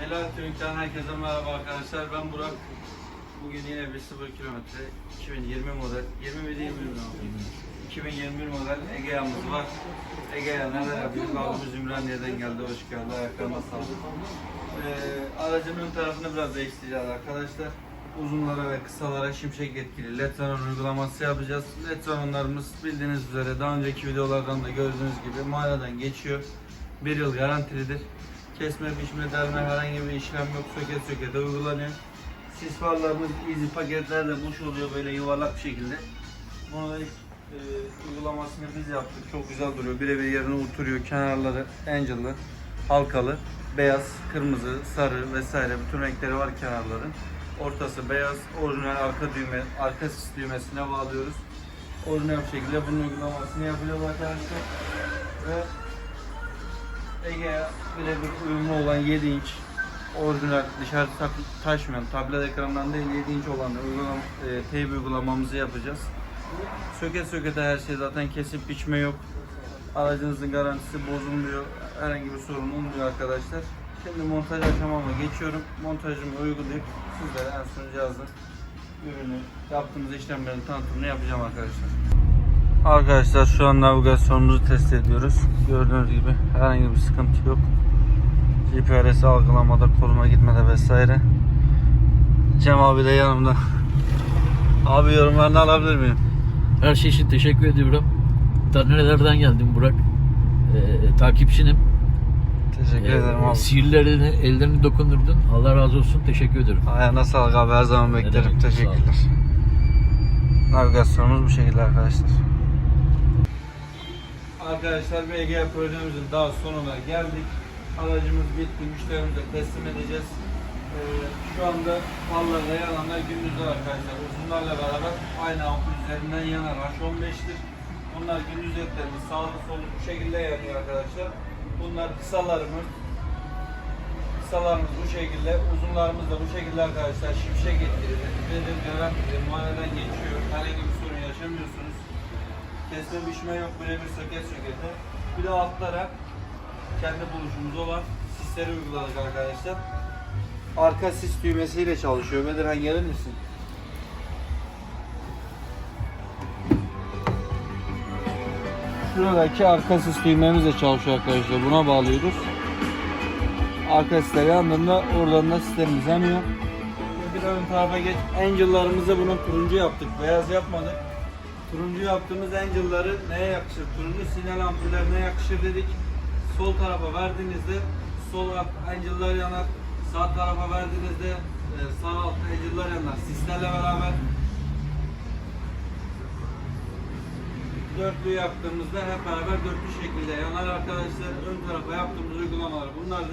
Celal Türk'ten herkese merhaba arkadaşlar. Ben Burak. Bugün yine bir 0 kilometre 2020 model. 20 mi değil mi? 2021 model Egea'mız var. Egea neler yapıyoruz? Abimiz Ümraniye'den geldi. Hoş geldi. Ayaklarına sağlık. Ee, aracın ön tarafını biraz değiştireceğiz arkadaşlar. Uzunlara ve kısalara şimşek etkili Letron uygulaması yapacağız. Letronlarımız bildiğiniz üzere daha önceki videolardan da gördüğünüz gibi mağaradan geçiyor. Bir yıl garantilidir. Kesme, biçme, delme herhangi bir işlem yok. Söket sökete uygulanıyor. Sis farlarımız easy paketlerde boş oluyor böyle yuvarlak bir şekilde. Bunu da ilk e, uygulamasını biz yaptık. Çok güzel duruyor. Birebir yerine oturuyor. Kenarları angel'lı, halkalı, beyaz, kırmızı, sarı vesaire bütün renkleri var kenarların. Ortası beyaz, orijinal arka düğme, arka sis düğmesine bağlıyoruz. Orijinal bir şekilde bunun uygulamasını yapacağız arkadaşlar. Ve Ege'ye birebir uyumlu olan 7 inç orijinal dışarı taşmayan tablet ekranından değil 7 inç olan uygulama, e, teyp uygulamamızı yapacağız. Söket sökete her şey zaten kesip biçme yok. Aracınızın garantisi bozulmuyor. Herhangi bir sorun olmuyor arkadaşlar. Şimdi montaj aşamama geçiyorum. Montajımı uygulayıp sizlere en son cihazın ürünü yaptığımız işlemlerin tanıtımını yapacağım arkadaşlar. Arkadaşlar şu an navigasyonumuzu test ediyoruz. Gördüğünüz gibi herhangi bir sıkıntı yok. GPS algılamada, koruma gitmede vesaire. Cem abi de yanımda. Abi yorumlarını alabilir miyim? Her şey için teşekkür ediyorum. Ta nerelerden geldim Burak. Ee, takipçinim. Teşekkür Ee, ederim abi. Sihirlerini, ellerini dokundurdun. Allah razı olsun. Teşekkür ederim. Ayağına sağlık abi her zaman beklerim. Teşekkürler. Navigasyonumuz bu şekilde arkadaşlar. Arkadaşlar Egea projemizin daha sonuna geldik. Aracımız bitti. Müşterimize teslim edeceğiz. Ee, şu anda farlarla yananlar gündüzler arkadaşlar. Uzunlarla beraber aynı ampul üzerinden yanar. H15'tir. Bunlar gündüz ledlerimiz sağlı sollu bu şekilde yanıyor arkadaşlar. Bunlar kısalarımız. Kısalarımız bu şekilde, uzunlarımız da bu şekilde arkadaşlar. Şimşek etkilidir. Bedir garantili, muayeneden geçiyor. Herhangi bir. Kesme biçme yok, birebir söket sökete. Bir de altlara kendi buluşumuz olan sisleri uyguladık arkadaşlar. Arka sis düğmesiyle çalışıyor. Bedirhan gelir misin? Şuradaki arka sis düğmemiz de çalışıyor arkadaşlar. Buna bağlıyoruz. Arka sisler yandığında oradan da sislerimiz yanıyor. Bir ön tarafa geç. Angel'larımızı bunu turuncu yaptık. Beyaz yapmadık. Turuncu yaptığımız angel'ları neye yakışır? Turuncu sinyal ampullerine yakışır dedik. Sol tarafa verdiğinizde sol alt yanar. Sağ tarafa verdiğinizde e, sağ alt angel'lar yanar. Sislerle beraber dörtlü yaptığımızda hep beraber dörtlü şekilde yanar arkadaşlar. Ön tarafa yaptığımız uygulamalar bunlar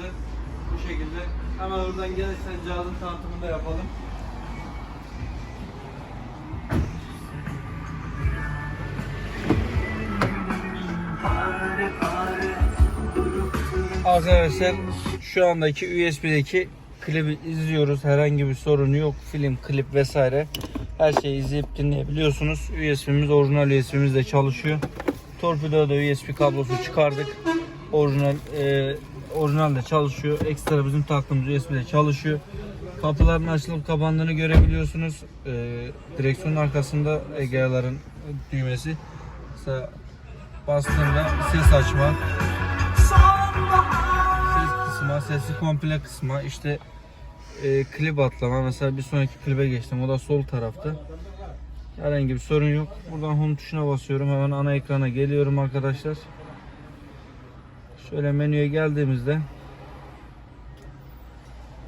bu şekilde. Hemen oradan gelirsen cihazın tanıtımını da yapalım. Arkadaşlar şu andaki USB'deki klibi izliyoruz. Herhangi bir sorunu yok. Film, klip vesaire her şeyi izleyip dinleyebiliyorsunuz. USB'miz orijinal USB'miz de çalışıyor. Torpidoda da USB kablosu çıkardık. Orijinal e, orijinal de çalışıyor. Ekstra bizim taktığımız USB de çalışıyor. Kapıların açılıp kapandığını görebiliyorsunuz. E, direksiyonun arkasında Egea'ların düğmesi. Mesela bastığında ses açma, ses kısma, sesi komple kısma, işte e, klip atlama. Mesela bir sonraki klibe geçtim. O da sol tarafta. Herhangi bir sorun yok. Buradan home tuşuna basıyorum. Hemen ana ekrana geliyorum arkadaşlar. Şöyle menüye geldiğimizde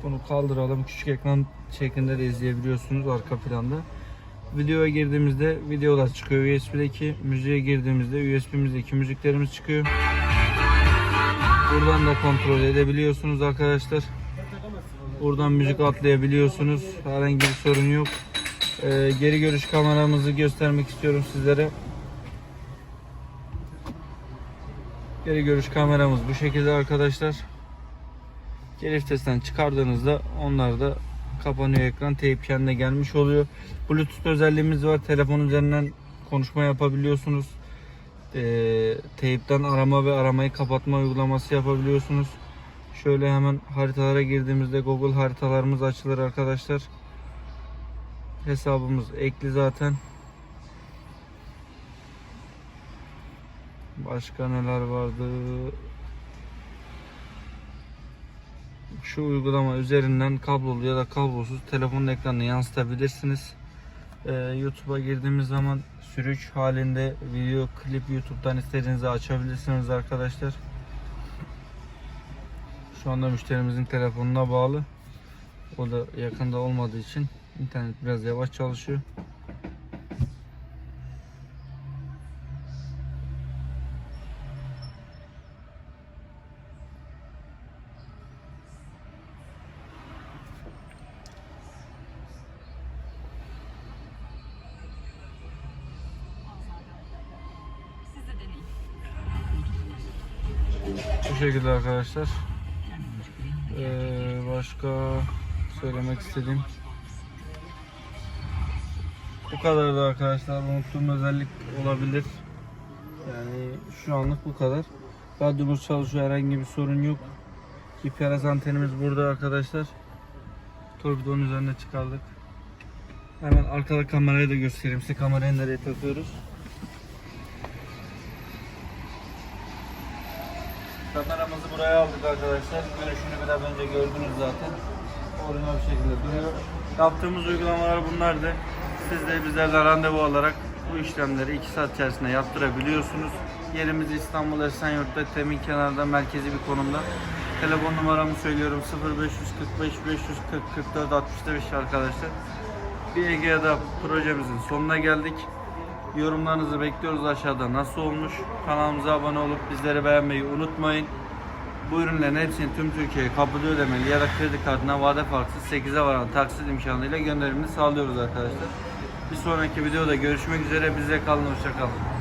bunu kaldıralım. Küçük ekran şeklinde de izleyebiliyorsunuz arka planda. Videoya girdiğimizde videolar çıkıyor USB'deki. Müziğe girdiğimizde USB'mizdeki müziklerimiz çıkıyor. Buradan da kontrol edebiliyorsunuz arkadaşlar. Buradan müzik atlayabiliyorsunuz. Herhangi bir sorun yok. Ee, geri görüş kameramızı göstermek istiyorum sizlere. Geri görüş kameramız bu şekilde arkadaşlar. Geri vitesten çıkardığınızda onlar da kapanıyor ekran. Teyp kendine gelmiş oluyor. Bluetooth özelliğimiz var. Telefon üzerinden konuşma yapabiliyorsunuz. Ee, teypten arama ve aramayı kapatma uygulaması yapabiliyorsunuz. Şöyle hemen haritalara girdiğimizde Google haritalarımız açılır arkadaşlar. Hesabımız ekli zaten. Başka neler vardı? Şu uygulama üzerinden kablolu ya da kablosuz telefonun ekranını yansıtabilirsiniz. Ee, YouTube'a girdiğimiz zaman sürüş halinde video klip YouTube'dan istediğinizi açabilirsiniz arkadaşlar. Şu anda müşterimizin telefonuna bağlı. O da yakında olmadığı için internet biraz yavaş çalışıyor. Bu şekilde arkadaşlar. Ee, başka söylemek istediğim bu kadar da arkadaşlar. Unuttuğum özellik olabilir. Yani şu anlık bu kadar. Radyomuz çalışıyor. Herhangi bir sorun yok. GPS antenimiz burada arkadaşlar. Torpidonun üzerine çıkardık. Hemen arkada kamerayı da göstereyim size. Kamerayı nereye takıyoruz? Kameramızı buraya aldık arkadaşlar. Görüşünü biraz önce gördünüz zaten. Orijinal bir şekilde duruyor. Yaptığımız uygulamalar bunlardı. Siz de bizlerle randevu alarak bu işlemleri 2 saat içerisinde yaptırabiliyorsunuz. Yerimiz İstanbul Esenyurt'ta Temin kenarında merkezi bir konumda. Telefon numaramı söylüyorum 0545 540 44 65 arkadaşlar. Bir Egea'da projemizin sonuna geldik. Yorumlarınızı bekliyoruz aşağıda. Nasıl olmuş? Kanalımıza abone olup bizleri beğenmeyi unutmayın. Bu ürünlerin hepsini tüm Türkiye'ye kabul ödemeli ya da kredi kartına vade farksız 8'e varan taksit imkanıyla gönderimini sağlıyoruz arkadaşlar. Bir sonraki videoda görüşmek üzere. Bize kalın, hoşça kalın.